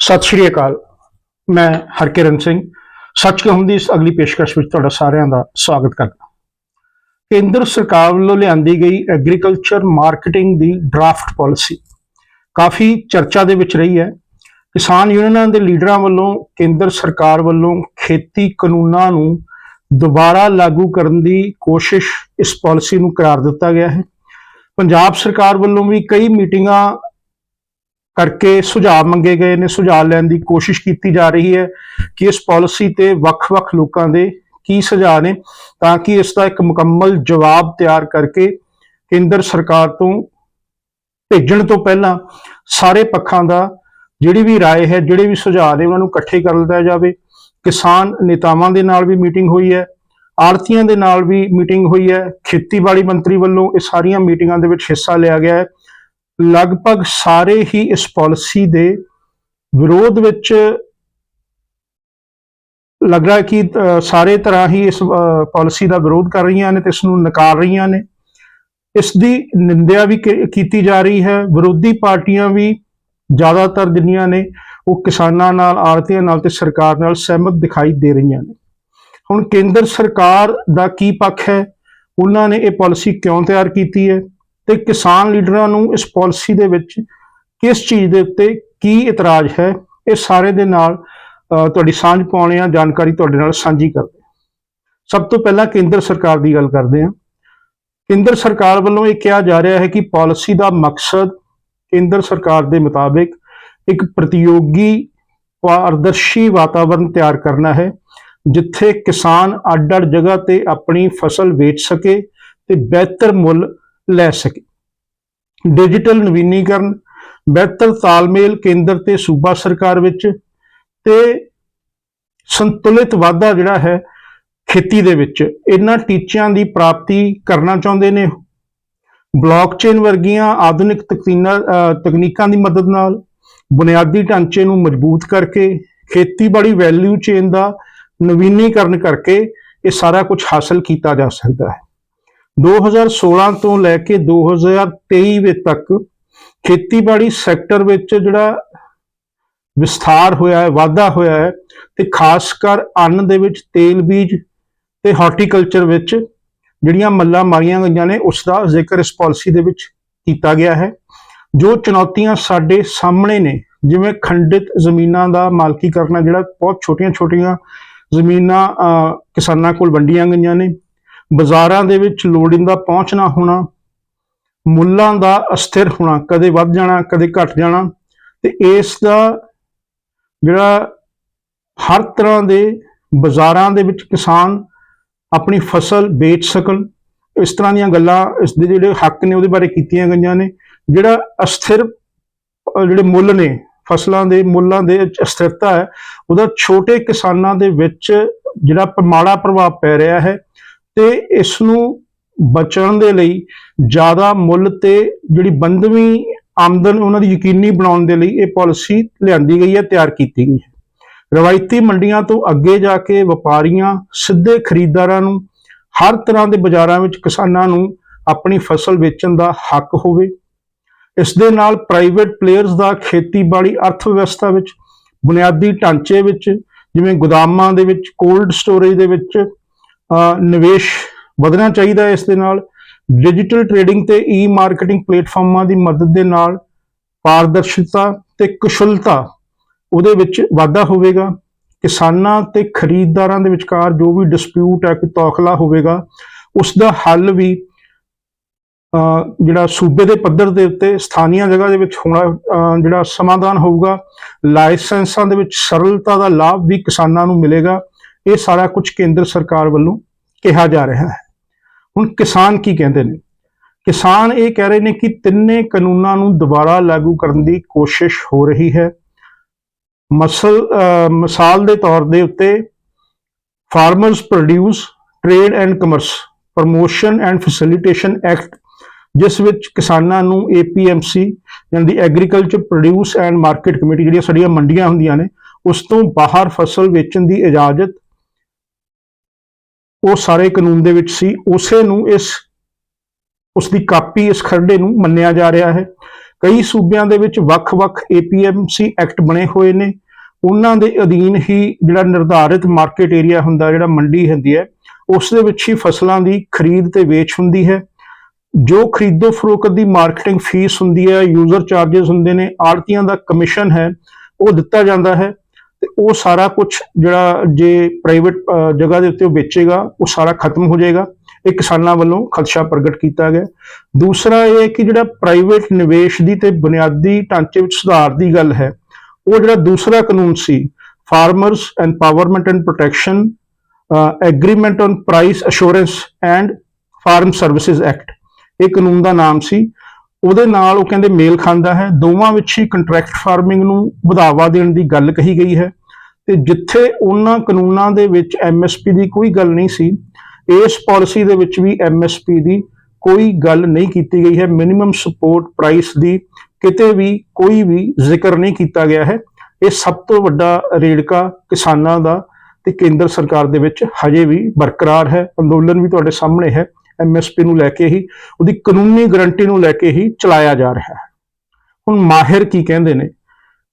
ਸਤਿ ਸ਼੍ਰੀ ਅਕਾਲ। ਮੈਂ ਹਰਕਿਰਨ ਸਿੰਘ। ਸੱਚ ਕਹੂੰ ਦੀ ਇਸ ਅਗਲੀ ਪੇਸ਼ਕਸ਼ ਵਿੱਚ ਤੁਹਾਡਾ ਸਾਰਿਆਂ ਦਾ ਸਵਾਗਤ ਕਰਦਾ ਕੇਂਦਰ ਸਰਕਾਰ ਵੱਲੋਂ ਲਿਆਂਦੀ ਗਈ ਐਗਰੀਕਲਚਰ ਮਾਰਕੀਟਿੰਗ ਦੀ ਡਰਾਫਟ ਪਾਲਿਸੀ ਕਾਫੀ ਚਰਚਾ ਦੇ ਵਿੱਚ ਰਹੀ ਹੈ। ਕਿਸਾਨ ਯੂਨੀਅਨਾਂ ਦੇ ਲੀਡਰਾਂ ਵੱਲੋਂ ਕੇਂਦਰ ਸਰਕਾਰ ਵੱਲੋਂ ਖੇਤੀ ਕਾਨੂੰਨਾਂ ਨੂੰ ਦੁਬਾਰਾ ਲਾਗੂ ਕਰਨ ਦੀ ਕੋਸ਼ਿਸ਼ ਇਸ ਪਾਲਿਸੀ ਨੂੰ ਕਰਾਰ ਦਿੱਤਾ ਗਿਆ ਹੈ। ਪੰਜਾਬ ਸਰਕਾਰ ਵੱਲੋਂ ਵੀ ਕਈ ਮੀਟਿੰਗਾਂ ਕਰਕੇ ਸੁਝਾਅ ਮੰਗੇ ਗਏ ਨੇ ਸੁਝਾਅ ਲੈਣ ਦੀ ਕੋਸ਼ਿਸ਼ ਕੀਤੀ ਜਾ ਰਹੀ ਹੈ ਕਿ ਇਸ ਪਾਲਿਸੀ ਤੇ ਵੱਖ-ਵੱਖ ਲੋਕਾਂ ਦੇ ਕੀ ਸੁਝਾਅ ਨੇ ਤਾਂ ਕਿ ਇਸ ਦਾ ਇੱਕ ਮੁਕੰਮਲ ਜਵਾਬ ਤਿਆਰ ਕਰਕੇ ਕੇਂਦਰ ਸਰਕਾਰ ਤੋਂ ਭੇਜਣ ਤੋਂ ਪਹਿਲਾਂ ਸਾਰੇ ਪੱਖਾਂ ਦਾ ਜਿਹੜੀ ਵੀ رائے ਹੈ ਜਿਹੜੇ ਵੀ ਸੁਝਾਅ ਨੇ ਉਹਨਾਂ ਨੂੰ ਇਕੱਠੇ ਕਰ ਲਿਆ ਜਾਵੇ ਕਿਸਾਨ ਨੇਤਾਵਾਂ ਦੇ ਨਾਲ ਵੀ ਮੀਟਿੰਗ ਹੋਈ ਹੈ ਆੜਤੀਆਂ ਦੇ ਨਾਲ ਵੀ ਮੀਟਿੰਗ ਹੋਈ ਹੈ ਖੇਤੀਬਾੜੀ ਮੰਤਰੀ ਵੱਲੋਂ ਇਹ ਸਾਰੀਆਂ ਮੀਟਿੰਗਾਂ ਦੇ ਵਿੱਚ ਹਿੱਸਾ ਲਿਆ ਗਿਆ ਹੈ ਲਗਭਗ ਸਾਰੇ ਹੀ ਇਸ ਪਾਲਿਸੀ ਦੇ ਵਿਰੋਧ ਵਿੱਚ ਲੱਗ ਰਿਹਾ ਕਿ ਸਾਰੇ ਤਰ੍ਹਾਂ ਹੀ ਇਸ ਪਾਲਿਸੀ ਦਾ ਵਿਰੋਧ ਕਰ ਰਹੀਆਂ ਨੇ ਤੇ ਇਸ ਨੂੰ ਨਕਾਰ ਰਹੀਆਂ ਨੇ। ਇਸ ਦੀ ਨਿੰਦਿਆ ਵੀ ਕੀਤੀ ਜਾ ਰਹੀ ਹੈ। ਵਿਰੋਧੀ ਪਾਰਟੀਆਂ ਵੀ ਜ਼ਿਆਦਾਤਰ ਜਿੰਨੀਆਂ ਨੇ, ਉਹ ਕਿਸਾਨਾਂ ਨਾਲ ਆੜਤੀਆਂ ਨਾਲ ਤੇ ਸਰਕਾਰ ਨਾਲ ਸਹਿਮਤ ਦਿਖਾਈ ਦੇ ਰਹੀਆਂ ਨੇ। ਹੁਣ ਕੇਂਦਰ ਸਰਕਾਰ ਦਾ ਕੀ ਪੱਖ ਹੈ? ਉਹਨਾਂ ਨੇ ਇਹ ਪਾਲਿਸੀ ਕਿਉਂ ਤਿਆਰ ਕੀਤੀ ਹੈ? ਤੇ ਕਿਸਾਨ ਲੀਡਰਾਂ ਨੂੰ ਇਸ ਪਾਲਿਸੀ ਦੇ ਵਿੱਚ ਕਿਸ ਚੀਜ਼ ਦੇ ਉੱਤੇ ਕੀ ਇਤਰਾਜ਼ ਹੈ, ਇਹ ਸਾਰੇ ਦੇ ਨਾਲ ਤੁਹਾਡੀ ਸਾਂਝ ਪਾਉਣੇ ਆ, ਜਾਣਕਾਰੀ ਤੁਹਾਡੇ ਨਾਲ ਸਾਂਝੀ ਕਰਦੇ ਸਭ ਤੋਂ ਪਹਿਲਾਂ ਕੇਂਦਰ ਸਰਕਾਰ ਦੀ ਗੱਲ ਕਰਦੇ ਹਾਂ। ਕੇਂਦਰ ਸਰਕਾਰ ਵੱਲੋਂ ਇਹ ਕਿਹਾ ਜਾ ਰਿਹਾ ਹੈ ਕਿ ਪਾਲਿਸੀ ਦਾ ਮਕਸਦ ਕੇਂਦਰ ਸਰਕਾਰ ਦੇ ਮੁਤਾਬਿਕ ਇੱਕ ਪ੍ਰਤੀਯੋਗੀ, ਪਾਰਦਰਸ਼ੀ ਵਾਤਾਵਰਣ ਤਿਆਰ ਕਰਨਾ ਹੈ, ਜਿੱਥੇ ਕਿਸਾਨ ਅੱਡ-ਅੱਡ ਜਗ੍ਹਾ ਤੇ ਆਪਣੀ ਫਸਲ ਵੇਚ ਸਕੇ ਤੇ ਬਿਹਤਰ ਮੁੱਲ ਲੈ ਸਕੇ। ਡਿਜੀਟਲ ਨਵੀਨੀਕਰਨ, ਬਿਹਤਰ ਤਾਲਮੇਲ ਕੇਂਦਰ ਤੇ ਸੂਬਾ ਸਰਕਾਰ ਵਿੱਚ ਤੇ ਸੰਤੁਲਿਤ ਵਾਧਾ ਜਿਹੜਾ ਹੈ ਖੇਤੀ ਦੇ ਵਿੱਚ, ਇਹਨਾਂ ਟੀਚਿਆਂ ਦੀ ਪ੍ਰਾਪਤੀ ਕਰਨਾ ਚਾਹੁੰਦੇ ਨੇ ਬਲੌਕਚੇਨ ਵਰਗੀਆਂ ਆਧੁਨਿਕ ਤਕਨੀਨਾਂ ਤਕਨੀਕਾਂ ਦੀ ਮਦਦ ਨਾਲ ਬੁਨਿਆਦੀ ਢਾਂਚੇ ਨੂੰ ਮਜ਼ਬੂਤ ਕਰਕੇ, ਖੇਤੀਬਾੜੀ ਵੈਲਿਊ ਚੇਨ ਦਾ ਨਵੀਨੀਕਰਨ ਕਰਕੇ ਇਹ ਸਾਰਾ ਕੁਝ ਹਾਸਲ ਕੀਤਾ ਜਾ ਸਕਦਾ ਹੈ। 2016 ਤੋਂ ਲੈ ਕੇ 2023 ਵਿੱਚ ਤੱਕ ਖੇਤੀਬਾੜੀ ਸੈਕਟਰ ਵਿੱਚ ਜਿਹੜਾ ਵਿਸਥਾਰ ਹੋਇਆ ਹੈ, ਵਾਧਾ ਹੋਇਆ ਹੈ ਤੇ ਖਾਸ ਕਰ ਅੰਨ ਦੇ ਵਿੱਚ ਤੇਲ ਬੀਜ ਤੇ ਹਾਰਟੀਕਲਚਰ ਵਿੱਚ ਜਿਹੜੀਆਂ ਮੱਲਾਂ ਮਾਰੀਆਂ ਗਈਆਂ ਨੇ, ਉਸ ਦਾ ਜ਼ਿਕਰ ਇਸ ਪਾਲਿਸੀ ਦੇ ਵਿੱਚ ਕੀਤਾ ਗਿਆ ਹੈ। ਜੋ ਚੁਣੌਤੀਆਂ ਸਾਡੇ ਸਾਹਮਣੇ ਨੇ, ਜਿਵੇਂ ਖੰਡਿਤ ਜ਼ਮੀਨਾਂ ਦਾ ਮਾਲਕੀਕਰਨ ਜਿਹੜਾ ਬਹੁਤ ਛੋਟੀਆਂ-ਛੋਟੀਆਂ ਜ਼ਮੀਨਾਂ ਕਿਸਾਨਾਂ ਕੋਲ ਵੰਡੀਆਂ ਗਈਆਂ ਨੇ ਬਾਜ਼ਾਰਾਂ ਦੇ ਵਿੱਚ ਲੋੜੀਂਦਾ ਪਹੁੰਚ ਨਾ ਹੋਣਾ, ਮੁੱਲਾਂ ਦਾ ਅਸਥਿਰ ਹੋਣਾ, ਕਦੇ ਵੱਧ ਜਾਣਾ, ਕਦੇ ਘਟ ਜਾਣਾ, ਤੇ ਇਸ ਦਾ ਜਿਹੜਾ ਹਰ ਤਰ੍ਹਾਂ ਦੇ ਬਾਜ਼ਾਰਾਂ ਦੇ ਵਿੱਚ ਕਿਸਾਨ ਆਪਣੀ ਫਸਲ ਵੇਚ ਸਕਣ, ਇਸ ਤਰ੍ਹਾਂ ਦੀਆਂ ਗੱਲਾਂ ਇਸ ਦੇ ਜਿਹੜੇ ਹੱਕ ਨੇ ਉਹਦੇ ਬਾਰੇ ਕੀਤੀਆਂ ਗਈਆਂ ਨੇ, ਜਿਹੜਾ ਅਸਥਿਰ ਜਿਹੜੇ ਮੁੱਲ ਨੇ, ਫਸਲਾਂ ਦੇ ਮੁੱਲਾਂ ਦੇ ਅਸਥਿਰਤਾ ਹੈ, ਉਹਦਾ ਛੋਟੇ ਕਿਸਾਨਾਂ ਦੇ ਵਿੱਚ ਜਿਹੜਾ ਮਾੜਾ ਪ੍ਰਭਾਵ ਪੈ ਰਿਹਾ ਹੈ ਤੇ ਇਸ ਨੂੰ ਬਚਣ ਦੇ ਲਈ ਜ਼ਿਆਦਾ ਮੁੱਲ ਤੇ ਜਿਹੜੀ ਬੰਦਵੀਂ ਆਮਦਨ ਉਹਨਾਂ ਦੀ ਯਕੀਨੀ ਬਣਾਉਣ ਦੇ ਲਈ ਇਹ ਪਾਲਿਸੀ ਲਿਆਂਦੀ ਗਈ ਹੈ, ਤਿਆਰ ਕੀਤੀ ਗਈ ਹੈ। ਰਵਾਇਤੀ ਮੰਡੀਆਂ ਤੋਂ ਅੱਗੇ ਜਾ ਕੇ ਵਪਾਰੀਆਂ, ਸਿੱਧੇ ਖਰੀਦਦਾਰਾਂ ਨੂੰ, ਹਰ ਤਰ੍ਹਾਂ ਦੇ ਬਾਜ਼ਾਰਾਂ ਵਿੱਚ ਕਿਸਾਨਾਂ ਨੂੰ ਆਪਣੀ ਫਸਲ ਵੇਚਣ ਦਾ ਹੱਕ ਹੋਵੇ। ਇਸ ਦੇ ਨਾਲ ਪ੍ਰਾਈਵੇਟ ਪਲੇਅਰਸ ਦਾ ਖੇਤੀਬਾੜੀ ਅਰਥ ਵਿਵਸਥਾ ਵਿੱਚ, ਬੁਨਿਆਦੀ ਢਾਂਚੇ ਵਿੱਚ, ਜਿਵੇਂ ਗੋਦਾਮਾਂ ਦੇ ਵਿੱਚ, ਕੋਲਡ ਸਟੋਰੇਜ ਦੇ ਵਿੱਚ ਨਿਵੇਸ਼ ਵਧਣਾ ਚਾਹੀਦਾ ਹੈ ਇਸ ਦੇ ਨਾਲ। ਡਿਜੀਟਲ ਟ੍ਰੇਡਿੰਗ ਤੇ ਈ ਮਾਰਕੀਟਿੰਗ ਪਲੇਟਫਾਰਮਾਂ ਦੀ ਮਦਦ ਦੇ ਨਾਲ ਪਾਰਦਰਸ਼ਤਾ ਤੇ ਕੁਸ਼ਲਤਾ ਉਹਦੇ ਵਿੱਚ ਵਾਧਾ ਹੋਵੇਗਾ। ਕਿਸਾਨਾਂ ਤੇ ਖਰੀਦਦਾਰਾਂ ਦੇ ਵਿਚਕਾਰ ਜੋ ਵੀ ਡਿਸਪਿਊਟ ਹੈ, ਕੋਈ ਤੌਖਲਾ ਹੋਵੇਗਾ ਉਸ ਦਾ ਹੱਲ ਵੀ ਜਿਹੜਾ ਸੂਬੇ ਦੇ ਪੱਧਰ ਦੇ ਉੱਤੇ ਸਥਾਨੀਆਂ ਜਗ੍ਹਾ ਦੇ ਵਿੱਚ ਹੋਣਾ ਜਿਹੜਾ ਸਮਾਧਾਨ ਹੋਊਗਾ। ਲਾਇਸੈਂਸਾਂ ਦੇ ਵਿੱਚ ਸਰਲਤਾ ਦਾ ਲਾਭ ਵੀ ਕਿਸਾਨਾਂ ਨੂੰ ਮਿਲੇਗਾ। ਇਹ ਸਾਰਾ ਕੁਝ ਕੇਂਦਰ ਸਰਕਾਰ ਵੱਲੋਂ ਕਿਹਾ ਜਾ ਰਿਹਾ ਹੈ। ਹੁਣ ਕਿਸਾਨ ਕੀ ਕਹਿੰਦੇ ਨੇ? ਕਿਸਾਨ ਇਹ ਕਹਿ ਰਹੇ ਨੇ ਕਿ ਤਿੰਨੇ ਕਾਨੂੰਨਾਂ ਨੂੰ ਦੁਬਾਰਾ ਲਾਗੂ ਕਰਨ ਦੀ ਕੋਸ਼ਿਸ਼ ਹੋ ਰਹੀ ਹੈ। ਮਸਲ ਮਿਸਾਲ ਦੇ ਤੌਰ ਦੇ ਉੱਤੇ farmers produce, trade and commerce, promotion and facilitation act, ਜਿਸ ਵਿੱਚ ਕਿਸਾਨਾਂ ਨੂੰ APMC ਯਾਨੀ agriculture produce and market committee ਜਿਹੜੀਆਂ ਸਾਡੀਆਂ ਮੰਡੀਆਂ ਹੁੰਦੀਆਂ ਨੇ, ਉਸ ਤੋਂ ਬਾਹਰ ਫਸਲ ਵੇਚਣ ਦੀ ਇਜਾਜ਼ਤ ਉਹ ਸਾਰੇ ਕਾਨੂੰਨ ਦੇ ਵਿੱਚ ਸੀ, ਉਸੇ ਨੂੰ ਇਸ ਉਸ ਦੀ ਕਾਪੀ, ਇਸ ਖਰੜੇ ਨੂੰ ਮੰਨਿਆ ਜਾ ਰਿਹਾ ਹੈ। ਕਈ ਸੂਬਿਆਂ ਦੇ ਵਿੱਚ ਵੱਖ-ਵੱਖ APMC ਐਕਟ ਬਣੇ ਹੋਏ ਨੇ। ਉਹਨਾਂ ਦੇ ਅਧੀਨ ਹੀ ਜਿਹੜਾ ਨਿਰਧਾਰਿਤ ਮਾਰਕੀਟ ਏਰੀਆ ਹੁੰਦਾ, ਜਿਹੜਾ ਮੰਡੀ ਹੁੰਦੀ ਹੈ, ਉਸ ਦੇ ਵਿੱਚ ਹੀ ਫਸਲਾਂ ਦੀ ਖਰੀਦ ਤੇ ਵੇਚ ਹੁੰਦੀ ਹੈ। ਜੋ ਖਰੀਦੋ ਫਰੋਖਤ ਦੀ ਮਾਰਕੀਟਿੰਗ ਫੀਸ ਹੁੰਦੀ ਹੈ ਯੂਜ਼ਰ ਚਾਰजेस ਹੁੰਦੇ ਨੇ ਆੜਤੀਆਂ ਦਾ ਕਮਿਸ਼ਨ ਹੈ, ਉਹ ਦਿੱਤਾ ਜਾਂਦਾ ਹੈ। ਤੇ ਉਹ ਸਾਰਾ ਕੁਝ ਜਿਹੜਾ ਜੇ ਪ੍ਰਾਈਵੇਟ ਜਗ੍ਹਾ ਦੇ ਉੱਤੇ ਉਹ ਵੇਚੇਗਾ, ਉਹ ਸਾਰਾ ਖਤਮ ਹੋ ਜਾਏਗਾ। ਇਹ ਕਿਸਾਨਾਂ ਵੱਲੋਂ ਖਦਸ਼ਾ ਪ੍ਰਗਟ ਕੀਤਾ ਗਿਆ। ਦੂਸਰਾ ਇਹ ਹੈ ਕਿ ਜਿਹੜਾ ਪ੍ਰਾਈਵੇਟ ਨਿਵੇਸ਼ ਦੀ ਤੇ ਬੁਨਿਆਦੀ ਢਾਂਚੇ ਵਿੱਚ ਸੁਧਾਰ ਦੀ ਗੱਲ ਹੈ, ਉਹ ਜਿਹੜਾ ਦੂਸਰਾ ਕਾਨੂੰਨ ਸੀ farmers empowerment and protection agreement on price assurance and farm services act ਇਹ ਕਾਨੂੰਨ ਦਾ ਨਾਮ ਸੀ। ਉਹਦੇ ਨਾਲ ਉਹ ਕਹਿੰਦੇ ਮੇਲ ਖਾਂਦਾ ਹੈ। ਦੋਵਾਂ ਵਿੱਚ ਹੀ ਕੰਟਰੈਕਟ ਫਾਰਮਿੰਗ ਨੂੰ ਵਧਾਵਾ ਦੇਣ ਦੀ ਗੱਲ ਕਹੀ ਗਈ ਹੈ। ਤੇ ਜਿੱਥੇ ਉਹਨਾਂ ਕਾਨੂੰਨਾਂ ਦੇ ਵਿੱਚ ਐਮਐਸਪੀ ਦੀ ਕੋਈ ਗੱਲ ਨਹੀਂ ਸੀ, ਇਸ ਪਾਲਿਸੀ ਦੇ ਵਿੱਚ ਵੀ ਐਮਐਸਪੀ ਦੀ ਕੋਈ ਗੱਲ ਨਹੀਂ ਕੀਤੀ ਗਈ ਹੈ। ਮਿਨੀਮਮ ਸਪੋਰਟ ਪ੍ਰਾਈਸ ਦੀ ਕਿਤੇ ਵੀ ਕੋਈ ਵੀ ਜ਼ਿਕਰ ਨਹੀਂ ਕੀਤਾ ਗਿਆ ਹੈ। ਇਹ ਸਭ ਤੋਂ ਵੱਡਾ ਰੇੜਕਾ ਕਿਸਾਨਾਂ ਦਾ ਤੇ ਕੇਂਦਰ ਸਰਕਾਰ ਦੇ ਵਿੱਚ ਹਜੇ ਵੀ ਬਰਕਰਾਰ ਹੈ। ਅੰਦੋਲਨ ਵੀ ਤੁਹਾਡੇ ਸਾਹਮਣੇ ਹੈ। ਐਮਐਸਪੀ ਨੂੰ ਲੈ ਕੇ ਹੀ, ਉਹਦੀ ਕਾਨੂੰਨੀ ਗਾਰੰਟੀ ਨੂੰ ਲੈ ਕੇ ਹੀ ਚਲਾਇਆ ਜਾ ਰਿਹਾ ਹੈ। ਹੁਣ ਮਾਹਿਰ ਕੀ ਕਹਿੰਦੇ ਨੇ?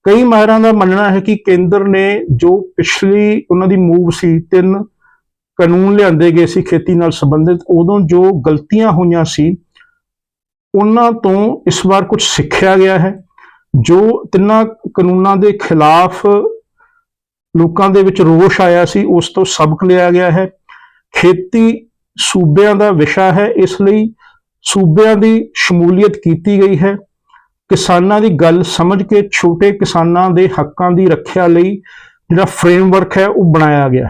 ਕਈ ਮਾਹਿਰਾਂ ਦਾ ਮੰਨਣਾ ਹੈ ਕਿ ਕੇਂਦਰ ਨੇ ਜੋ ਪਿਛਲੀ ਉਹਨਾਂ ਦੀ ਮੂਵ ਸੀ, ਤਿੰਨ ਕਾਨੂੰਨ ਲਿਆਂਦੇ ਗਏ ਸੀ ਖੇਤੀ ਨਾਲ ਸੰਬੰਧਿਤ, ਉਦੋਂ ਜੋ ਗਲਤੀਆਂ ਹੋਈਆਂ ਸੀ, ਉਹਨਾਂ ਤੋਂ ਇਸ ਵਾਰ ਕੁਝ ਸਿੱਖਿਆ ਗਿਆ ਹੈ, ਜੋ ਤਿੰਨਾਂ ਕਾਨੂੰਨਾਂ ਦੇ ਖਿਲਾਫ ਲੋਕਾਂ ਦੇ ਵਿੱਚ ਰੋਸ਼ ਆਇਆ ਸੀ, ਉਸ ਤੋਂ ਸਬਕ ਲਿਆ ਗਿਆ ਹੈ। ਖੇਤੀ ਸੂਬਿਆਂ ਦਾ ਵਿਸ਼ਾ ਹੈ, ਇਸ ਲਈ ਸੂਬਿਆਂ ਦੀ ਸ਼ਮੂਲੀਅਤ ਕੀਤੀ ਗਈ ਹੈ। ਕਿਸਾਨਾਂ ਦੀ ਗੱਲ ਸਮਝ ਕੇ ਛੋਟੇ ਕਿਸਾਨਾਂ ਦੇ ਹੱਕਾਂ ਦੀ ਰੱਖਿਆ ਲਈ ਜਿਹੜਾ ਫਰੇਮਵਰਕ ਹੈ, ਉਹ ਬਣਾਇਆ ਗਿਆ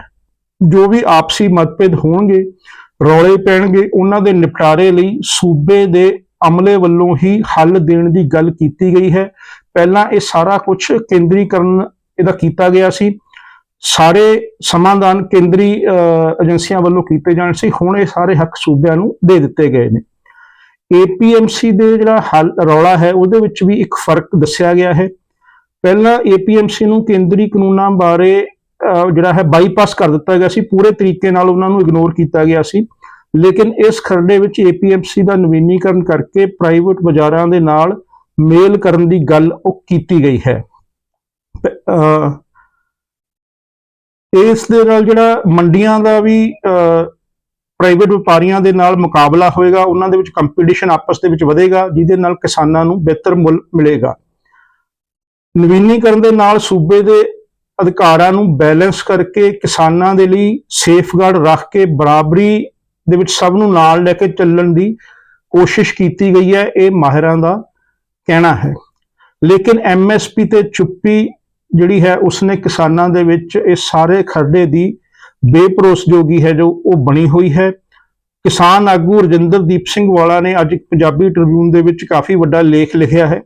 ਜੋ ਵੀ ਆਪਸੀ ਮਤਭੇਦ ਹੋਣਗੇ, ਰੌਲੇ ਪੈਣਗੇ, ਉਹਨਾਂ ਦੇ ਨਿਪਟਾਰੇ ਲਈ ਸੂਬੇ ਦੇ ਅਮਲੇ ਵੱਲੋਂ ਹੀ ਹੱਲ ਦੇਣ ਦੀ ਗੱਲ ਕੀਤੀ ਗਈ ਹੈ। ਪਹਿਲਾਂ ਇਹ ਸਾਰਾ ਕੁਝ ਕੇਂਦਰੀਕਰਨ ਇਹਦਾ ਕੀਤਾ ਗਿਆ ਸੀ। ਸਾਰੇ ਸਮਾਧਾਨ ਕੇਂਦਰੀ ਏਜੰਸੀਆਂ ਵੱਲੋਂ ਕੀਤੇ ਜਾਣ ਸੀ। ਹੁਣ ਇਹ ਸਾਰੇ ਹੱਕ ਸੂਬਿਆਂ ਨੂੰ ਦੇ ਦਿੱਤੇ ਗਏ ਨੇ। APMC ਦੇ ਜਿਹੜਾ ਹੱਲ, ਰੌਲਾ ਹੈ, ਉਹਦੇ ਵਿੱਚ ਵੀ ਇੱਕ ਫ਼ਰਕ ਦੱਸਿਆ ਗਿਆ ਹੈ। ਪਹਿਲਾਂ APMC ਨੂੰ ਕੇਂਦਰੀ ਕਾਨੂੰਨਾਂ ਬਾਰੇ ਜਿਹੜਾ ਹੈ ਬਾਈਪਾਸ ਕਰ ਦਿੱਤਾ ਗਿਆ ਸੀ। ਪੂਰੇ ਤਰੀਕੇ ਨਾਲ ਉਹਨਾਂ ਨੂੰ ਇਗਨੋਰ ਕੀਤਾ ਗਿਆ ਸੀ। ਲੇਕਿਨ ਇਸ ਖਰੜੇ ਵਿੱਚ APMC ਦਾ ਨਵੀਨੀਕਰਨ ਕਰਕੇ ਪ੍ਰਾਈਵੇਟ ਬਾਜ਼ਾਰਾਂ ਦੇ ਨਾਲ ਮੇਲ ਕਰਨ ਦੀ ਗੱਲ ਉਹ ਕੀਤੀ ਗਈ ਹੈ। ਇਸ ਦੇ ਨਾਲ ਜਿਹੜਾ ਮੰਡੀਆਂ ਦਾ ਵੀ ਪ੍ਰਾਈਵੇਟ ਵਪਾਰੀਆਂ ਦੇ ਨਾਲ ਮੁਕਾਬਲਾ ਹੋਏਗਾ, ਉਹਨਾਂ ਦੇ ਵਿੱਚ ਕੰਪੀਟੀਸ਼ਨ ਆਪਸ ਦੇ ਵਿੱਚ ਵਧੇਗਾ, ਜਿਹਦੇ ਨਾਲ ਕਿਸਾਨਾਂ ਨੂੰ ਬਿਹਤਰ ਮੁੱਲ ਮਿਲੇਗਾ। ਨਵੀਨੀਕਰਨ ਦੇ ਨਾਲ ਸੂਬੇ ਦੇ ਅਧਿਕਾਰਾਂ ਨੂੰ ਬੈਲੈਂਸ ਕਰਕੇ ਕਿਸਾਨਾਂ ਦੇ ਲਈ ਸੇਫਗਾਰਡ ਰੱਖ ਕੇ ਬਰਾਬਰੀ ਦੇ ਵਿੱਚ ਸਭ ਨੂੰ ਨਾਲ ਲੈ ਕੇ ਚੱਲਣ ਦੀ ਕੋਸ਼ਿਸ਼ ਕੀਤੀ ਗਈ ਹੈ, ਇਹ ਮਾਹਿਰਾਂ ਦਾ ਕਹਿਣਾ ਹੈ। ਲੇਕਿਨ ਐਮਐਸਪੀ ਤੇ ਚੁੱਪੀ ਜਿਹੜੀ ਹੈ, ਉਸਨੇ ਕਿਸਾਨਾਂ ਦੇ ਵਿੱਚ ਇਹ ਸਾਰੇ ਖਰੜੇ ਦੀ ਬੇਭਰੋਸਯੋਗੀ ਹੈ, ਜੋ ਉਹ ਬਣੀ ਹੋਈ ਹੈ। ਕਿਸਾਨ ਆਗੂ ਰਜਿੰਦਰਦੀਪ ਸਿੰਘ ਵਾਲਾ ਨੇ ਅੱਜ ਇੱਕ ਪੰਜਾਬੀ ਟ੍ਰਿਬਿਊਨ ਦੇ ਵਿੱਚ ਕਾਫੀ ਵੱਡਾ ਲੇਖ ਲਿਖਿਆ ਹੈ,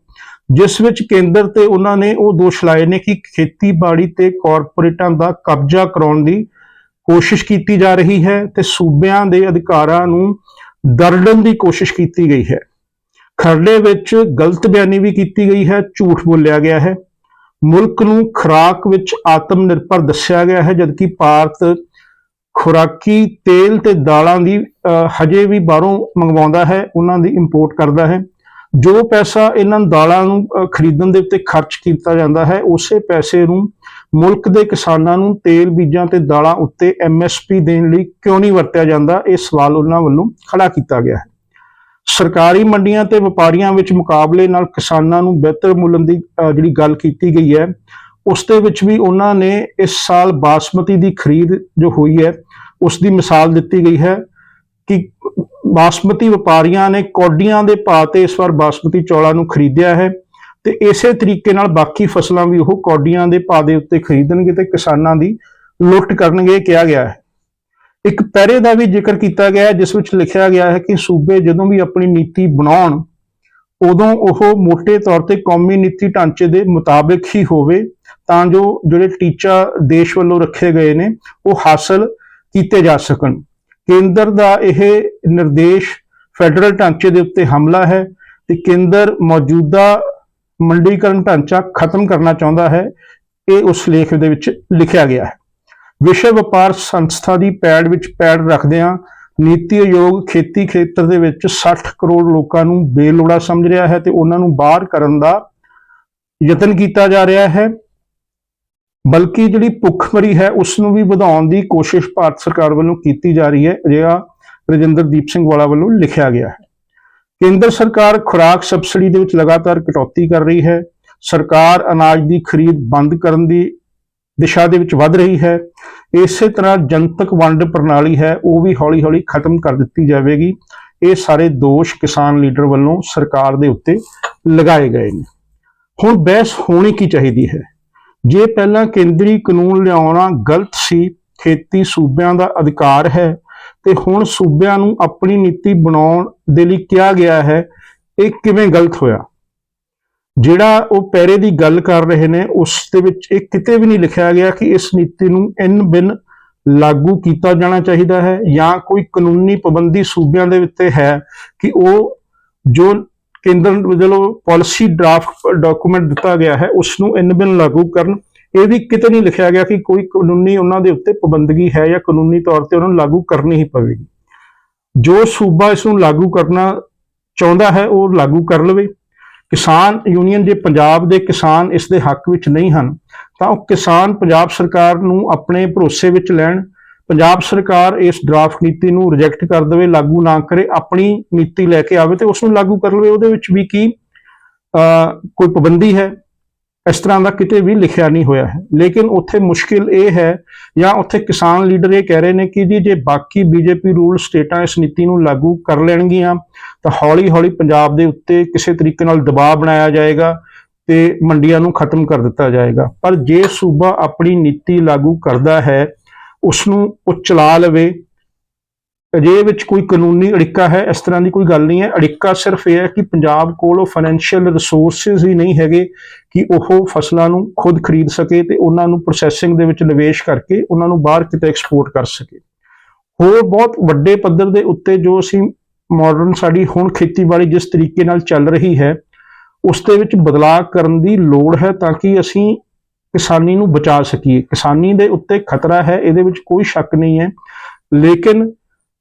ਜਿਸ ਵਿੱਚ ਕੇਂਦਰ ਤੇ ਉਹਨਾਂ ਨੇ ਉਹ ਦੋਸ਼ ਲਾਏ ਨੇ ਕਿ ਖੇਤੀਬਾੜੀ ਤੇ ਕਾਰਪੋਰੇਟਾਂ ਦਾ ਕਬਜ਼ਾ ਕਰਾਉਣ ਦੀ ਕੋਸ਼ਿਸ਼ ਕੀਤੀ ਜਾ ਰਹੀ ਹੈ ਤੇ ਸੂਬਿਆਂ ਦੇ ਅਧਿਕਾਰਾਂ ਨੂੰ ਦਰੜਨ ਦੀ ਕੋਸ਼ਿਸ਼ ਕੀਤੀ ਗਈ ਹੈ। ਖਰੜੇ ਵਿੱਚ ਗਲਤ ਬਿਆਨੀ ਵੀ ਕੀਤੀ ਗਈ ਹੈ, ਝੂਠ ਬੋਲਿਆ ਗਿਆ ਹੈ। ਮੁਲਕ ਨੂੰ ਖੁਰਾਕ ਵਿੱਚ ਆਤਮ ਨਿਰਭਰ ਦੱਸਿਆ ਗਿਆ ਹੈ, ਜਦਕਿ ਭਾਰਤ ਖੁਰਾਕੀ, ਤੇਲ ਤੇ ਦਾਲਾਂ ਦੀ ਹਜੇ ਵੀ ਬਾਹਰੋਂ ਮੰਗਵਾਉਂਦਾ ਹੈ, ਉਹਨਾਂ ਦੀ ਇੰਪੋਰਟ ਕਰਦਾ ਹੈ। ਜੋ ਪੈਸਾ ਇਹਨਾਂ ਦਾਲਾਂ ਨੂੰ ਖਰੀਦਣ ਦੇ ਉੱਤੇ ਖਰਚ ਕੀਤਾ ਜਾਂਦਾ ਹੈ, ਉਸੇ ਪੈਸੇ ਨੂੰ ਮੁਲਕ ਦੇ ਕਿਸਾਨਾਂ ਨੂੰ ਤੇਲ, ਬੀਜਾਂ ਤੇ ਦਾਲਾਂ ਉੱਤੇ ਐਮਐਸਪੀ ਦੇਣ ਲਈ ਕਿਉਂ ਨਹੀਂ ਵਰਤਿਆ ਜਾਂਦਾ, ਇਹ ਸਵਾਲ ਉਹਨਾਂ ਵੱਲੋਂ ਖੜਾ ਕੀਤਾ ਗਿਆ ਹੈ। ਸਰਕਾਰੀ ਮੰਡੀਆਂ ਤੇ ਵਪਾਰੀਆਂ ਵਿੱਚ ਮੁਕਾਬਲੇ ਨਾਲ ਕਿਸਾਨਾਂ ਨੂੰ ਬਿਹਤਰ ਮੁੱਲ ਦੀ ਜਿਹੜੀ ਗੱਲ ਕੀਤੀ ਗਈ ਹੈ, ਉਸ ਦੇ ਵਿੱਚ ਵੀ ਉਹਨਾਂ ਨੇ ਇਸ ਸਾਲ ਬਾਸਮਤੀ ਦੀ ਖਰੀਦ ਜੋ ਹੋਈ ਹੈ, ਉਸ ਦੀ ਮਿਸਾਲ ਦਿੱਤੀ ਗਈ ਹੈ ਕਿ ਬਾਸਮਤੀ ਵਪਾਰੀਆਂ ਨੇ ਕੌਡੀਆਂ ਦੇ ਭਾਅ ਤੇ ਇਸ ਵਾਰ ਬਾਸਮਤੀ ਚੌਲਾਂ ਨੂੰ ਖਰੀਦਿਆ ਹੈ ਤੇ ਇਸੇ ਤਰੀਕੇ ਨਾਲ ਬਾਕੀ ਫਸਲਾਂ ਵੀ ਉਹ ਕੌਡੀਆਂ ਦੇ ਭਾਅ ਦੇ ਉੱਤੇ ਖਰੀਦਣਗੇ ਤੇ ਕਿਸਾਨਾਂ ਦੀ ਲੁੱਟ ਕਰਨਗੇ, ਇਹ ਕਿਹਾ ਗਿਆ ਹੈ। ਇੱਕ ਪਹਿਰੇ ਦਾ ਵੀ ਜ਼ਿਕਰ ਕੀਤਾ ਗਿਆ ਹੈ, ਜਿਸ ਵਿੱਚ ਲਿਖਿਆ ਗਿਆ ਹੈ ਕਿ ਸੂਬੇ ਜਦੋਂ ਵੀ ਆਪਣੀ ਨੀਤੀ ਬਣਾਉਣ, ਉਦੋਂ ਉਹ ਮੋٹے ਤੌਰ ਤੇ ਕੌਮੀ ਨੀਤੀ ਢਾਂਚੇ ਦੇ ਮੁਤਾਬਿਕ ਹੀ ਹੋਵੇ, ਤਾਂ ਜੋ ਜਿਹੜੇ ਟੀਚਾ ਦੇਸ਼ ਵੱਲੋਂ ਰੱਖੇ ਗਏ ਨੇ, ਉਹ ਹਾਸਲ ਕੀਤੇ ਜਾ ਸਕਣ। ਕੇਂਦਰ ਦਾ ਇਹ ਨਿਰਦੇਸ਼ ਫੈਡਰਲ ਢਾਂਚੇ ਦੇ ਉੱਤੇ ਹਮਲਾ ਹੈ ਤੇ ਕੇਂਦਰ ਮੌਜੂਦਾ ਮੰਡੀਕਰਨ ਢਾਂਚਾ ਖਤਮ ਕਰਨਾ ਚਾਹੁੰਦਾ ਹੈ, ਇਹ ਉਸ ਲੇਖ ਦੇ ਵਿੱਚ ਲਿਖਿਆ ਗਿਆ ਹੈ। ਵਿਸ਼ਵ ਵਪਾਰ ਸੰਸਥਾ ਦੀ ਪੈੜ ਵਿੱਚ ਪੈੜ ਰੱਖਦਿਆਂ ਨੀਤੀ ਆਯੋਗ ਖੇਤੀ ਖੇਤਰ ਦੇ ਵਿੱਚ 60 ਕਰੋੜ ਲੋਕਾਂ ਨੂੰ ਬੇਲੋੜਾ ਸਮਝ ਰਿਹਾ ਹੈ ਤੇ ਉਹਨਾਂ ਨੂੰ ਬਾਹਰ ਕਰਨ ਦਾ ਯਤਨ ਕੀਤਾ ਜਾ ਰਿਹਾ ਹੈ। ਬਲਕਿ ਜਿਹੜੀ ਭੁੱਖਮਰੀ ਹੈ ਉਸ ਨੂੰ ਵੀ ਵਧਾਉਣ ਦੀ ਕੋਸ਼ਿਸ਼ ਭਾਰਤ ਸਰਕਾਰ ਵੱਲੋਂ ਕੀਤੀ ਜਾ ਰਹੀ ਹੈ, ਅਜਿਹਾ ਰਜਿੰਦਰਦੀਪ ਸਿੰਘ ਵਾਲਾ ਵੱਲੋਂ ਲਿਖਿਆ ਗਿਆ ਹੈ। ਕੇਂਦਰ ਸਰਕਾਰ ਖੁਰਾਕ ਸਬਸਿਡੀ ਦੇ ਵਿੱਚ ਲਗਾਤਾਰ ਕਟੌਤੀ ਕਰ ਰਹੀ ਹੈ। ਸਰਕਾਰ ਅਨਾਜ ਦੀ ਖਰੀਦ ਬੰਦ ਕਰਨ ਦੀ ਦਿਸ਼ਾ ਦੇ ਵਿੱਚ ਵੱਧ ਰਹੀ ਹੈ। ਇਸੇ ਤਰ੍ਹਾਂ ਜਨਤਕ ਵੰਡ ਪ੍ਰਣਾਲੀ ਹੈ, ਉਹ ਵੀ ਹੌਲੀ-ਹੌਲੀ ਖਤਮ ਕਰ ਦਿੱਤੀ ਜਾਵੇਗੀ। ਇਹ ਸਾਰੇ ਦੋਸ਼ ਕਿਸਾਨ ਲੀਡਰ ਵੱਲੋਂ ਸਰਕਾਰ ਦੇ ਉੱਤੇ ਲਗਾਏ ਗਏ ਨੇ। ਹੁਣ ਬਹਿਸ ਹੋਣੀ ਕੀ ਚਾਹੀਦੀ ਹੈ? ਜੇ ਪਹਿਲਾਂ ਕੇਂਦਰੀ ਕਾਨੂੰਨ ਲਿਆਉਣਾ ਗਲਤ ਸੀ, ਖੇਤੀ ਸੂਬਿਆਂ ਦਾ ਅਧਿਕਾਰ ਹੈ, ਤੇ ਹੁਣ ਸੂਬਿਆਂ ਨੂੰ ਆਪਣੀ ਨੀਤੀ ਬਣਾਉਣ ਦੇ ਲਈ ਕਿਹਾ ਗਿਆ ਹੈ, ਇਹ ਕਿਵੇਂ ਗਲਤ ਹੋਇਆ? ਜਿਹੜਾ ਉਹ ਪੈਰੇ ਦੀ ਗੱਲ ਕਰ ਰਹੇ ਨੇ, ਉਸ ਦੇ ਵਿੱਚ ਇਹ ਕਿਤੇ ਵੀ ਨਹੀਂ ਲਿਖਿਆ ਗਿਆ ਕਿ ਇਸ ਨੀਤੀ ਨੂੰ ਇਨ ਬਿਨ ਲਾਗੂ ਕੀਤਾ ਜਾਣਾ ਚਾਹੀਦਾ ਹੈ ਜਾਂ ਕੋਈ ਕਾਨੂੰਨੀ ਪਾਬੰਦੀ ਸੂਬਿਆਂ ਦੇ ਉੱਤੇ ਹੈ ਕਿ ਉਹ ਜੋ ਕੇਂਦਰ ਵੱਲੋਂ ਪਾਲਿਸੀ ਡਰਾਫਟ ਡਾਕੂਮੈਂਟ ਦਿੱਤਾ ਗਿਆ ਹੈ, ਉਸ ਨੂੰ ਇਨ ਬਿਨ ਲਾਗੂ ਕਰਨ। ਇਹ ਵੀ ਕਿਤੇ ਨਹੀਂ ਲਿਖਿਆ ਗਿਆ ਕਿ ਕੋਈ ਕਾਨੂੰਨੀ ਉਹਨਾਂ ਦੇ ਉੱਤੇ ਪਾਬੰਦਗੀ ਹੈ ਜਾਂ ਕਾਨੂੰਨੀ ਤੌਰ ਤੇ ਉਹਨਾਂ ਨੂੰ ਲਾਗੂ ਕਰਨੀ ਹੀ ਪਵੇਗੀ। ਜੋ ਸੂਬਾ ਇਸ ਨੂੰ ਲਾਗੂ ਕਰਨਾ ਚਾਹੁੰਦਾ ਹੈ, ਉਹ ਲਾਗੂ ਕਰ ਲਵੇ। ਕਿਸਾਨ ਯੂਨੀਅਨ ਜੇ ਪੰਜਾਬ ਦੇ ਕਿਸਾਨ ਇਸ ਦੇ ਹੱਕ ਵਿੱਚ ਨਹੀਂ ਹਨ, ਤਾਂ ਉਹ ਕਿਸਾਨ ਪੰਜਾਬ ਸਰਕਾਰ ਨੂੰ ਆਪਣੇ ਭਰੋਸੇ ਵਿੱਚ ਲੈਣ, ਪੰਜਾਬ ਸਰਕਾਰ ਇਸ ਡਰਾਫਟ ਨੀਤੀ ਨੂੰ ਰਿਜੈਕਟ ਕਰ ਦੇਵੇ, ਲਾਗੂ ਨਾ ਕਰੇ, ਆਪਣੀ ਨੀਤੀ ਲੈ ਕੇ ਆਵੇ ਤੇ ਉਸ ਨੂੰ ਲਾਗੂ ਕਰ ਲਵੇ, ਉਹਦੇ ਵਿੱਚ ਵੀ ਕੀ ਕੋਈ ਪਾਬੰਦੀ ਹੈ। ਇਸ ਤਰ੍ਹਾਂ ਦਾ ਕਿਤੇ ਵੀ ਲਿਖਿਆ ਨਹੀਂ ਹੋਇਆ ਹੈ। ਲੇਕਿਨ ਉੱਥੇ ਮੁਸ਼ਕਿਲ ਇਹ ਹੈ ਜਾਂ ਉੱਥੇ ਕਿਸਾਨ ਲੀਡਰ ਇਹ ਕਹਿ ਰਹੇ ਨੇ ਕਿ ਜੀ, ਜੇ ਬਾਕੀ ਬੀਜੇਪੀ ਰੂਲ ਸਟੇਟਾਂ ਇਸ ਨੀਤੀ ਨੂੰ ਲਾਗੂ ਕਰ ਲੈਣਗੀਆਂ, ਤਾਂ ਹੌਲੀ-ਹੌਲੀ ਪੰਜਾਬ ਦੇ ਉੱਤੇ ਕਿਸੇ ਤਰੀਕੇ ਨਾਲ ਦਬਾਅ ਬਣਾਇਆ ਜਾਏਗਾ ਤੇ ਮੰਡੀਆਂ ਨੂੰ ਖਤਮ ਕਰ ਦਿੱਤਾ ਜਾਏਗਾ। ਪਰ ਜੇ ਸੂਬਾ ਆਪਣੀ ਨੀਤੀ ਲਾਗੂ ਕਰਦਾ ਹੈ ਉਸ ਨੂੰ ਉਹ ਚਲਾ ਲਵੇ ਅਜੇ ਵਿੱਚ ਕੋਈ ਕਾਨੂੰਨੀ ਅੜਿੱਕਾ ਹੈ, ਇਸ ਤਰ੍ਹਾਂ ਦੀ ਕੋਈ ਗੱਲ ਨਹੀਂ ਹੈ। ਅੜਿੱਕਾ ਸਿਰਫ ਇਹ ਹੈ ਕਿ ਪੰਜਾਬ ਕੋਲ ਉਹ ਫਾਈਨੈਂਸ਼ੀਅਲ ਰਿਸੋਰਸਸ ਹੀ ਨਹੀਂ ਹੈਗੇ ਕਿ ਉਹ ਫਸਲਾਂ ਨੂੰ ਖੁਦ ਖਰੀਦ ਸਕੇ ਤੇ ਉਹਨਾਂ ਨੂੰ ਪ੍ਰੋਸੈਸਿੰਗ ਦੇ ਵਿੱਚ ਨਿਵੇਸ਼ ਕਰਕੇ ਉਹਨਾਂ ਨੂੰ ਬਾਹਰ ਕਿਤੇ ਐਕਸਪੋਰਟ ਕਰ ਸਕੇ। ਹੋਰ ਬਹੁਤ ਵੱਡੇ ਪੱਧਰ ਦੇ ਉੱਤੇ ਜੋ ਅਸੀਂ ਮਾਡਰਨ ਸਾਡੀ ਹੁਣ ਖੇਤੀਬਾੜੀ ਜਿਸ ਤਰੀਕੇ ਨਾਲ ਚੱਲ ਰਹੀ ਹੈ, ਉਸ ਦੇ ਵਿੱਚ ਬਦਲਾਅ ਕਰਨ ਦੀ ਲੋੜ ਹੈ ਤਾਂ ਕਿ ਅਸੀਂ ਕਿਸਾਨੀ ਨੂੰ ਬਚਾ ਸਕੀਏ। ਕਿਸਾਨੀ ਦੇ ਉੱਤੇ ਖਤਰਾ ਹੈ, ਇਹਦੇ ਵਿੱਚ ਕੋਈ ਸ਼ੱਕ ਨਹੀਂ ਹੈ। ਲੇਕਿਨ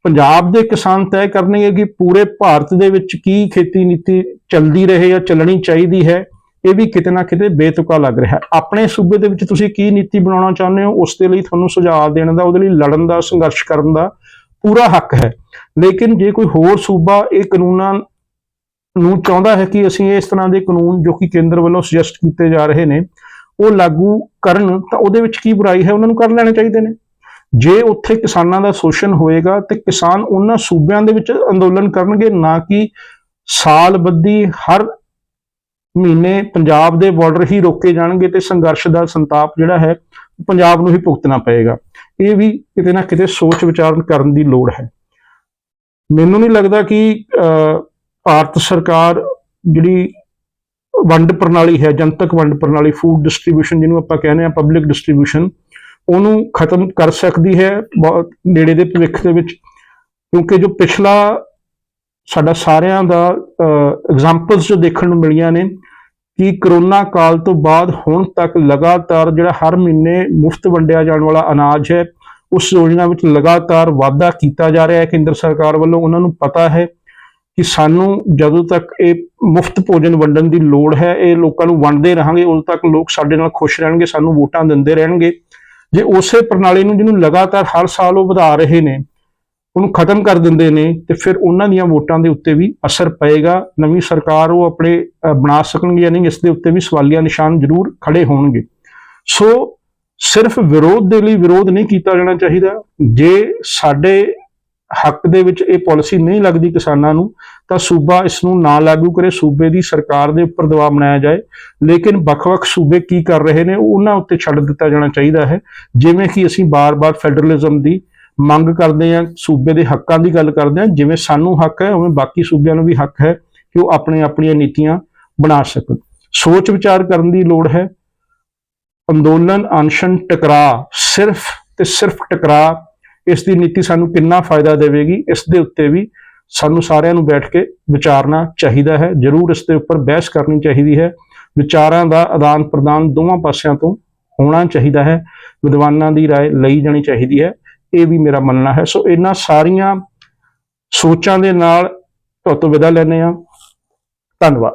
ਪੰਜਾਬ ਦੇ ਕਿਸਾਨ ਤੈਅ ਕਰਨਗੇ ਕਿ ਪੂਰੇ ਭਾਰਤ ਦੇ ਵਿੱਚ ਕੀ ਖੇਤੀ ਨੀਤੀ ਚੱਲਦੀ ਰਹੇ ਜਾਂ ਚੱਲਣੀ ਚਾਹੀਦੀ ਹੈ, ਇਹ ਵੀ ਕਿਤੇ ਨਾ ਕਿਤੇ ਬੇਤੁਕਾ ਲੱਗ ਰਿਹਾ ਆਪਣੇ ਸੂਬੇ ਦੇ ਵਿੱਚ ਤੁਸੀਂ ਕੀ ਨੀਤੀ ਬਣਾਉਣਾ ਚਾਹੁੰਦੇ ਹੋ, ਉਸ ਦੇ ਲਈ ਤੁਹਾਨੂੰ ਸੁਝਾਅ ਦੇਣ ਦਾ, ਉਹਦੇ ਲਈ ਲੜਨ ਦਾ, ਸੰਘਰਸ਼ ਕਰਨ ਦਾ ਪੂਰਾ ਹੱਕ ਹੈ। ਲੇਕਿਨ ਜੇ ਕੋਈ ਹੋਰ ਸੂਬਾ ਇਹ ਕਾਨੂੰਨਾਂ ਨੂੰ ਚਾਹੁੰਦਾ ਹੈ ਕਿ ਅਸੀਂ ਇਸ ਤਰ੍ਹਾਂ ਦੇ ਕਾਨੂੰਨ ਜੋ ਕਿ ਕੇਂਦਰ ਵੱਲੋਂ ਸੁਜੈਸਟ ਕੀਤੇ ਜਾ ਰਹੇ ਨੇ, ਉਹ ਲਾਗੂ ਕਰਨ, ਤਾਂ ਉਹਦੇ ਵਿੱਚ ਕੀ ਬੁਰਾਈ ਹੈ? ਉਹਨਾਂ ਨੂੰ ਕਰ ਲੈਣੇ ਚਾਹੀਦੇ ਨੇ। ਜੇ ਉੱਥੇ ਕਿਸਾਨਾਂ ਦਾ ਸ਼ੋਸ਼ਣ ਹੋਏਗਾ ਤੇ ਕਿਸਾਨ ਉਹਨਾਂ ਸੂਬਿਆਂ ਦੇ ਵਿੱਚ ਅੰਦੋਲਨ ਕਰਨਗੇ ਨਾ ਕਿ ਸਾਲ ਬੱਧੀ ਹਰ ਮਹੀਨੇ ਪੰਜਾਬ ਦੇ ਬਾਰਡਰ ਹੀ ਰੋਕੇ ਜਾਣਗੇ ਤੇ ਸੰਘਰਸ਼ ਦਾ ਸੰਤਾਪ ਜਿਹੜਾ ਹੈ ਪੰਜਾਬ ਨੂੰ ਹੀ ਭੁਗਤਣਾ ਪਏਗਾ। ਇਹ ਵੀ ਕਿਤੇ ਨਾ ਕਿਤੇ ਸੋਚ ਵਿਚਾਰਨ ਕਰਨ ਦੀ ਲੋੜ ਹੈ। ਮੈਨੂੰ ਨਹੀਂ ਲੱਗਦਾ ਕਿ ਅਹ, ਭਾਰਤ ਸਰਕਾਰ ਜਿਹੜੀ ਵੰਡ ਪ੍ਰਣਾਲੀ ਹੈ ਜਨਤਕ ਵੰਡ ਪ੍ਰਣਾਲੀ ਫੂਡ ਡਿਸਟ੍ਰੀਬਿਊਸ਼ਨ ਜਿਹਨੂੰ ਆਪਾਂ ਕਹਿੰਦੇ ਆ ਪਬਲਿਕ ਡਿਸਟ੍ਰੀਬਿਊਸ਼ਨ ਉਹਨੂੰ ਖਤਮ ਕਰ ਸਕਦੀ ਹੈ ਬਹੁਤ ਨੇੜੇ ਦੇ ਭਵਿੱਖ ਦੇ ਵਿੱਚ। ਕਿਉਂਕਿ ਜੋ ਪਿਛਲਾ ਸਾਡਾ ਸਾਰਿਆਂ ਦਾ ਐਗਜ਼ਾਮਪਲਸ ਜੋ ਦੇਖਣ ਨੂੰ ਮਿਲੀਆਂ ਨੇ ਕਿ ਕਰੋਨਾ ਕਾਲ ਤੋਂ ਬਾਅਦ ਹੁਣ ਤੱਕ ਲਗਾਤਾਰ ਜਿਹੜਾ ਹਰ ਮਹੀਨੇ ਮੁਫਤ ਵੰਡਿਆ ਜਾਣ ਵਾਲਾ ਅਨਾਜ ਹੈ, ਉਸ ਯੋਜਨਾ ਵਿੱਚ ਲਗਾਤਾਰ ਵਾਧਾ ਕੀਤਾ ਜਾ ਰਿਹਾ ਹੈ। ਕੇਂਦਰ ਸਰਕਾਰ ਵੱਲੋਂ ਉਹਨਾਂ ਨੂੰ ਪਤਾ ਹੈ ਕਿ ਸਾਨੂੰ ਜਦੋਂ ਤੱਕ ਇਹ ਮੁਫਤ ਭੋਜਨ ਵੰਡਣ ਦੀ ਲੋੜ ਹੈ, ਇਹ ਲੋਕਾਂ ਨੂੰ ਵੰਡਦੇ ਰਹਾਂਗੇ। ਉਦੋਂ ਤੱਕ ਲੋਕ ਸਾਡੇ ਨਾਲ ਖੁਸ਼ ਰਹਿਣਗੇ, ਸਾਨੂੰ ਵੋਟਾਂ ਦਿੰਦੇ ਰਹਿਣਗੇ। ਜੇ ਉਸੇ ਪ੍ਰਣਾਲੀ ਨੂੰ ਜਿਹਨੂੰ ਲਗਾਤਾਰ ਹਰ ਸਾਲ ਉਹ ਵਧਾ ਰਹੇ ਨੇ, ਉਹਨੂੰ ਖਤਮ ਕਰ ਦਿੰਦੇ ਨੇ, ਤੇ ਫਿਰ ਉਹਨਾਂ ਦੀਆਂ ਵੋਟਾਂ ਦੇ ਉੱਤੇ ਵੀ ਅਸਰ ਪਏਗਾ। ਨਵੀਂ ਸਰਕਾਰ ਉਹ ਆਪਣੇ ਬਣਾ ਸਕਣਗੇ ਜਾਂ ਨਹੀਂ, ਇਸ ਦੇ ਉੱਤੇ ਵੀ ਸਵਾਲੀਆ ਨਿਸ਼ਾਨ ਜ਼ਰੂਰ ਖੜੇ ਹੋਣਗੇ। ਸੋ ਸਿਰਫ ਵਿਰੋਧ ਦੇ ਲਈ ਵਿਰੋਧ ਨਹੀਂ ਕੀਤਾ ਜਾਣਾ ਚਾਹੀਦਾ। ਜੇ ਸਾਡੇ ਹੱਕ ਦੇ ਵਿੱਚ ਇਹ ਪਾਲਿਸੀ ਨਹੀਂ ਲੱਗਦੀ ਕਿਸਾਨਾਂ ਨੂੰ, ਤਾਂ ਸੂਬਾ ਇਸ ਨੂੰ ਨਾ ਲਾਗੂ ਕਰੇ, ਸੂਬੇ ਦੀ ਸਰਕਾਰ ਦੇ ਉੱਪਰ ਦਬਾਅ ਬਣਾਇਆ ਜਾਏ। ਲੇਕਿਨ ਵੱਖ-ਵੱਖ ਸੂਬੇ ਕੀ ਕਰ ਰਹੇ ਨੇ ਉਹਨਾਂ ਉੱਤੇ ਛੱਡ ਦਿੱਤਾ ਜਾਣਾ ਚਾਹੀਦਾ ਹੈ। ਜਿਵੇਂ ਕਿ ਅਸੀਂ ਬਾਰ-ਬਾਰ ਫੈਡਰਲਿਜ਼ਮ ਦੀ ਮੰਗ ਕਰਦੇ ਹਾਂ, ਸੂਬੇ ਦੇ ਹੱਕਾਂ ਦੀ ਗੱਲ ਕਰਦੇ ਹਾਂ, ਜਿਵੇਂ ਸਾਨੂੰ ਹੱਕ ਹੈ, ਉਵੇਂ ਬਾਕੀ ਸੂਬਿਆਂ ਨੂੰ ਵੀ ਹੱਕ ਹੈ ਕਿ ਉਹ ਆਪਣੇ ਆਪਣੀਆਂ ਨੀਤੀਆਂ ਬਣਾ ਸਕਣ। ਸੋਚ ਵਿਚਾਰ ਕਰਨ ਦੀ ਲੋੜ ਹੈ। ਅੰਦੋਲਨ ਅਨਸ਼ਨ ਟਕਰਾ ਸਿਰਫ ਤੇ ਸਿਰਫ ਟਕਰਾ ਇਸ ਦੀ ਨੀਤੀ ਸਾਨੂੰ ਕਿੰਨਾ ਫਾਇਦਾ ਦੇਵੇਗੀ ਇਸ ਦੇ ਉੱਤੇ ਵੀ ਸਾਨੂੰ ਸਾਰਿਆਂ ਨੂੰ ਬੈਠ ਕੇ ਵਿਚਾਰਨਾ ਚਾਹੀਦਾ ਹੈ ਜ਼ਰੂਰ ਇਸ ਦੇ ਉੱਪਰ ਬਹਿਸ ਕਰਨੀ ਚਾਹੀਦੀ ਹੈ ਵਿਚਾਰਾਂ ਦਾ ਆਦਾਨ ਪ੍ਰਦਾਨ ਦੋਵਾਂ ਪਾਸਿਆਂ ਤੋਂ ਹੋਣਾ ਚਾਹੀਦਾ ਹੈ ਵਿਦਵਾਨਾਂ ਦੀ رائے ਲਈ ਜਾਣੀ ਚਾਹੀਦੀ ਹੈ ਇਹ ਵੀ ਮੇਰਾ ਮੰਨਣਾ ਹੈ ਸੋ ਇਹਨਾਂ ਸਾਰੀਆਂ ਸੋਚਾਂ ਦੇ ਨਾਲ ਤੁਹਾਡੇ ਤੋਂ ਵਿਦਾ ਲੈਂਦੇ ਹਾਂ ਧੰਨਵਾਦ